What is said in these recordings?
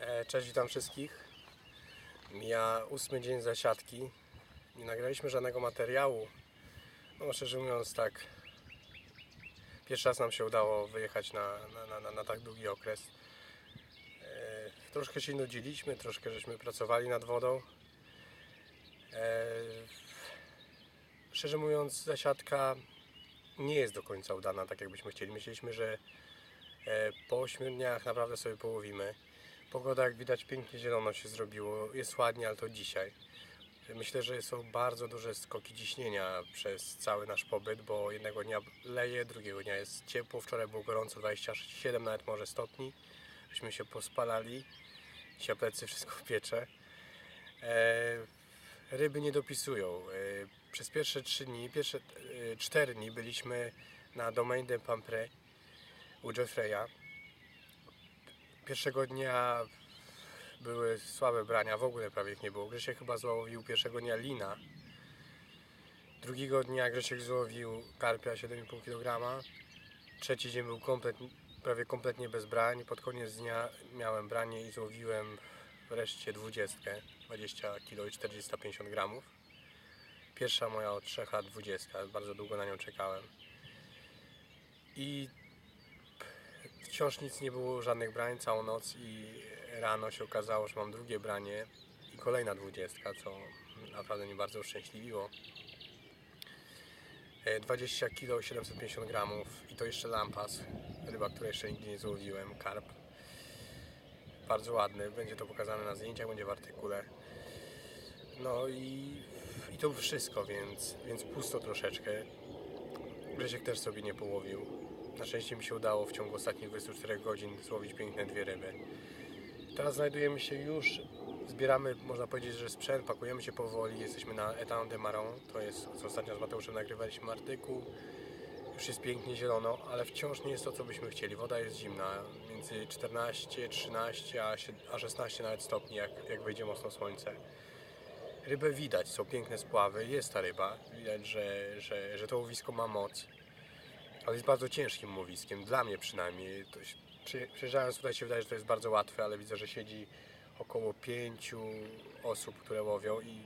E, Cześć, witam wszystkich. Mija ósmy dzień zasiadki. Nie nagraliśmy żadnego materiału. No, szczerze mówiąc, tak. Pierwszy raz nam się udało wyjechać na, na, na, na, tak długi okres. E, troszkę się nudziliśmy, troszkę żeśmy pracowali nad wodą. E, szczerze mówiąc, zasiadka nie jest do końca udana, tak jakbyśmy chcieli. Myśleliśmy, że e, po 8 dniach naprawdę sobie połowimy. Pogoda, jak widać, pięknie zielono się zrobiło. Jest ładnie, ale to dzisiaj. Myślę, że są bardzo duże skoki ciśnienia przez cały nasz pobyt, bo jednego dnia leje, drugiego dnia jest ciepło. Wczoraj było gorąco, 27 nawet może stopni. Myśmy się pospalali. Dzisiaj plecy wszystko piecze. E, ryby nie dopisują. E, przez pierwsze 3 dni, pierwsze 4 dni byliśmy na Domaine de Pampre u Jeffreya. Pierwszego dnia były słabe brania, w ogóle prawie ich nie było. Grzesiek chyba złowił pierwszego dnia lina. Drugiego dnia Grzesiek złowił karpia 7,5 kg. Trzeci dzień był komplet, prawie kompletnie bez brań. Pod koniec dnia miałem branie i złowiłem wreszcie 20, 20 kg i 450 gramów. Pierwsza moja od 3 lat 20, bardzo długo na nią czekałem. I wciąż nic nie było, żadnych brań całą noc i rano się okazało, że mam drugie branie i kolejna dwudziestka, co naprawdę mnie bardzo uszczęśliwiło. E, 20 kg 750 gramów i to jeszcze lampas, ryba, której jeszcze nigdy nie złowiłem, karp. Bardzo ładny, będzie to pokazane na zdjęciach, będzie w artykule. No i, i to wszystko, więc, więc pusto troszeczkę. Grzesiek też sobie nie połowił. Na szczęście mi się udało w ciągu ostatnich 24 godzin złowić piękne dwie ryby. Teraz znajdujemy się już, zbieramy, można powiedzieć, że sprzęt, pakujemy się powoli, jesteśmy na Etan de Maron, to jest, co ostatnio z Mateuszem nagrywaliśmy artykuł. Już jest pięknie zielono, ale wciąż nie jest to, co byśmy chcieli. Woda jest zimna, między 14, 13, a sie- a 16 nawet stopni, jak, jak wyjdzie mocno słońce. Rybę widać, są piękne spławy, jest ta ryba, widać, że, że, że to łowisko ma moc ale jest bardzo ciężkim łowiskiem, dla mnie przynajmniej. To przyjeżdżając tutaj się wydaje, że to jest bardzo łatwe, ale widzę, że siedzi około pięciu osób, które łowią i,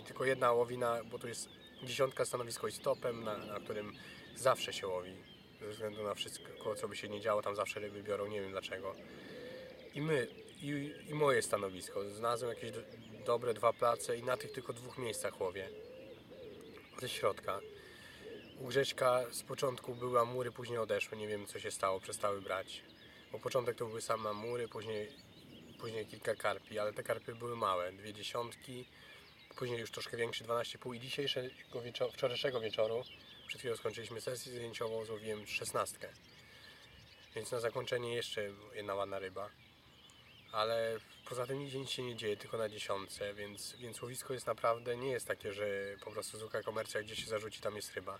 i tylko jedna łowina, bo tu jest dziesiątka stanowisko i stopem, na, na którym zawsze się łowi. Ze względu na wszystko, co by się nie działo, tam zawsze ryby biorą, nie wiem dlaczego. I my, i, i moje stanowisko. Znalazłem jakieś do, dobre dwa place i na tych tylko dwóch miejscach łowię. Ze środka. U Grześka z początku były amury, później odeszły. Nie wiem co się stało, przestały brać. Bo początek to były same amury, później, później kilka karpi, ale te karpy były małe, dwie dziesiątki, później już troszkę większe, 12,5 i dzisiejszego wieczoru, wczorajszego wieczoru, przed chwilą skończyliśmy sesję zdjęciową, złowiłem szesnastkę. Więc na zakończenie jeszcze jedna ładna ryba. Ale poza tym nigdzie nic się nie dzieje, tylko na dziesiątce, więc, więc łowisko jest naprawdę, nie jest takie, że po prostu zwykła komercja, gdzie się zarzuci, tam jest ryba.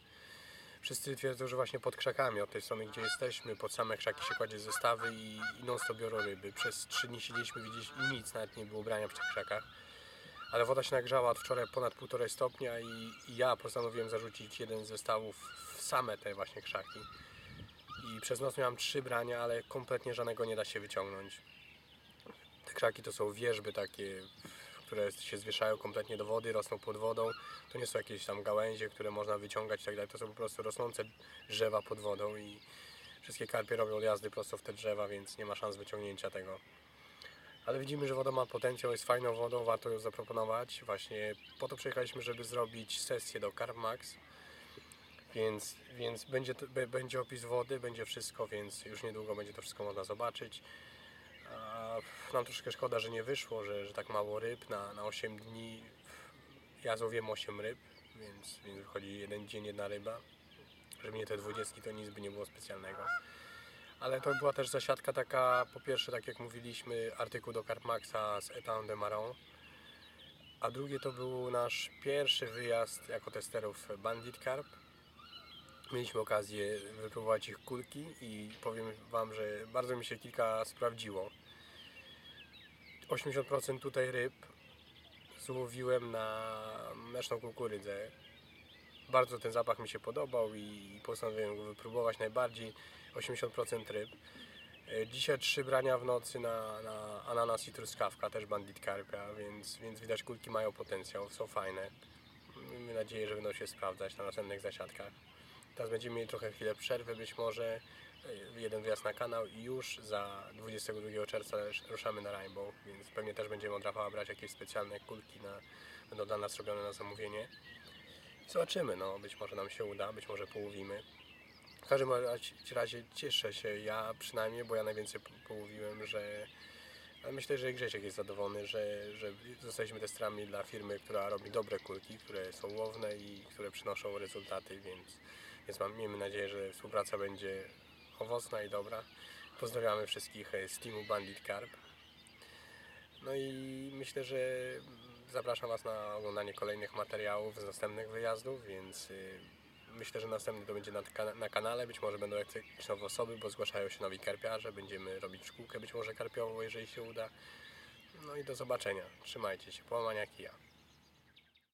Wszyscy twierdzą, że właśnie pod krzakami, od tej strony, gdzie jesteśmy, pod same krzaki się kładzie zestawy i, i non stop biorą ryby. Przez trzy dni siedzieliśmy, widzieć i nic, nawet nie było brania przy tych krzakach. Ale woda się nagrzała od wczoraj ponad 1,5 stopnia i, i ja postanowiłem zarzucić jeden z zestawów w same te właśnie krzaki. I przez noc miałem trzy brania, ale kompletnie żadnego nie da się wyciągnąć. Te krzaki to są wierzby takie, które się zwieszają kompletnie do wody, rosną pod wodą. To nie są jakieś tam gałęzie, które można wyciągać i tak dalej. To są po prostu rosnące drzewa pod wodą i wszystkie karpie robią odjazdy prosto w te drzewa, więc nie ma szans wyciągnięcia tego. Ale widzimy, że woda ma potencjał, jest fajną wodą, warto ją zaproponować. Właśnie po to przyjechaliśmy, żeby zrobić sesję do Carp Max. Więc, więc będzie, będzie opis wody, będzie wszystko, więc już niedługo będzie to wszystko można zobaczyć. Nam troszkę szkoda, że nie wyszło, że, że tak mało ryb na, na 8 dni. Ja złowiłem 8 ryb, więc, więc wychodzi jeden dzień, jedna ryba. Żeby nie te 20 to nic by nie było specjalnego. Ale to była też zasiadka taka, po pierwsze, tak jak mówiliśmy, artykuł do Carpmaxa z Etan de Maron. A drugie to był nasz pierwszy wyjazd jako testerów Bandit Carp. Mieliśmy okazję wypróbować ich kulki i powiem Wam, że bardzo mi się kilka sprawdziło. 80% tutaj ryb złowiłem na mleczną kukurydzę. Bardzo ten zapach mi się podobał i postanowiłem go wypróbować najbardziej. 80% ryb. E, Dzisiaj trzy brania w nocy na, na ananas i truskawka, też bandit karpia, więc, więc widać kulki mają potencjał, są fajne. Mamy nadzieję, że będą się sprawdzać na następnych zasiadkach. Teraz będziemy mieli trochę chwilę przerwy, być może e, jeden wyjazd na kanał i już za 22 czerwca ruszamy na Rainbow, więc pewnie też będziemy od Rafała brać jakieś specjalne kulki, na, będą dla nas robione na zamówienie. Zobaczymy, no być może nam się uda, być może połowimy. W każdym razie- cieszę się, ja przynajmniej, bo ja najwięcej po- połowiłem, że ale myślę, że Grzesiek jest zadowolony, że, że zostaliśmy testerami dla firmy, która robi dobre kulki, które są łowne i które przynoszą rezultaty, więc, więc mam, miejmy nadzieję, że współpraca będzie owocna i dobra. Pozdrawiamy wszystkich e, z teamu Bandit Carp. No i myślę, że zapraszam Was na oglądanie kolejnych materiałów z następnych wyjazdów, więc y, myślę, że następny to będzie na, kana- na kanale. Być może będą jakieś nowe osoby, bo zgłaszają się nowi karpiarze. Będziemy robić szkółkę być może karpiową, jeżeli się uda. No i do zobaczenia. Trzymajcie się. Połamania kija.